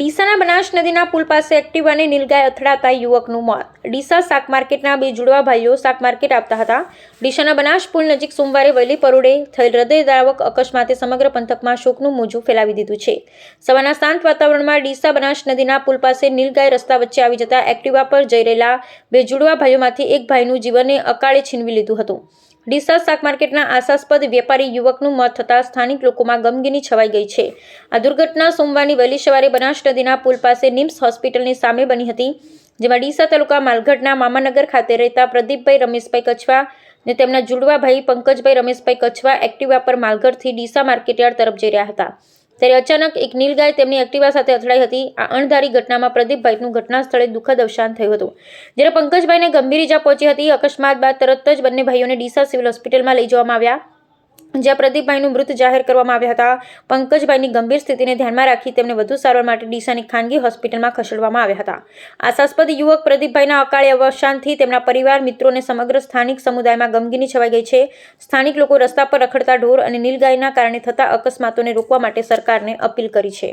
ડીસાના બનાસ નદીના પુલ પાસે એક્ટિવાને નીલગાય અથડાતા યુવકનું મોત. ડીસા શાક માર્કેટના બે જુડવા ભાઈઓ શાક માર્કેટ આવતા હતા. ડીસાના બનાસ પુલ નજીક સોમવારે વહેલી પરોડે થયેલ હૃદયદ્રાવક અકસ્માતે સમગ્ર પંથકમાં શોકનું મોજું ફેલાવી દીધું છે. સવારના શાંત વાતાવરણમાં ડીસા બનાસ નદીના પુલ પાસે નીલગાય રસ્તા વચ્ચે આવી જતા એક્ટિવા પર જઈ રહેલા બે જુડવા ભાઈઓમાંથી એક ભાઈનું જીવનને અકાળે છીનવી લીધું હતું. ડીસા શાક માર્કેટના આશાસ્પદ વેપારી યુવકનું મોત થતાં સ્થાનિક લોકોમાં ગમગીની છવાઈ ગઈ છે. આ દુર્ઘટના સોમવારની વહેલી સવારે બનાસ નદીના પુલ પાસે નિમ્સ હોસ્પિટલની સામે બની હતી, જેમાં ડીસા તાલુકા માલગઢના મામાનગર ખાતે રહેતા પ્રદીપભાઈ રમેશભાઈ કચ્છવા અને તેમના જુડવા ભાઈ પંકજભાઈ રમેશભાઈ કચ્છવા એક્ટિવા પર માલગઢથી ડીસા માર્કેટયાર્ડ તરફ જઈ રહ્યા હતા. ત્યારે અચાનક એક નીલગાય તેમની એક્ટિવા સાથે અથડાઈ હતી. આ અણધારી ઘટનામાં પ્રદીપભાઈનું ઘટના સ્થળે દુઃખદ અવસાન થયું હતું. જ્યારે પંકજભાઈને ગંભીર ઇજા પહોંચી હતી, અકસ્માત બાદ તરત જ બંને ભાઈઓને ડીસા સિવિલ હોસ્પિટલમાં લઈ જવામાં આવ્યા. જ્યાં પ્રદીપભાઈનું મૃત જાહેર કરવામાં આવ્યા હતા. પંકજભાઈની ગંભીર સ્થિતિને ધ્યાનમાં રાખી તેમને વધુ સારવાર માટે ડીસાની ખાનગી હોસ્પિટલમાં ખસેડવામાં આવ્યા હતા. આશાસ્પદ યુવક પ્રદીપભાઈના અકાળે અવસાનથી તેમના પરિવાર મિત્રોને સમગ્ર સ્થાનિક સમુદાયમાં ગમગીની છવાઈ ગઈ છે. સ્થાનિક લોકો રસ્તા પર રખડતા ઢોર અને નીલગાયના કારણે થતા અકસ્માતોને રોકવા માટે સરકારને અપીલ કરી છે.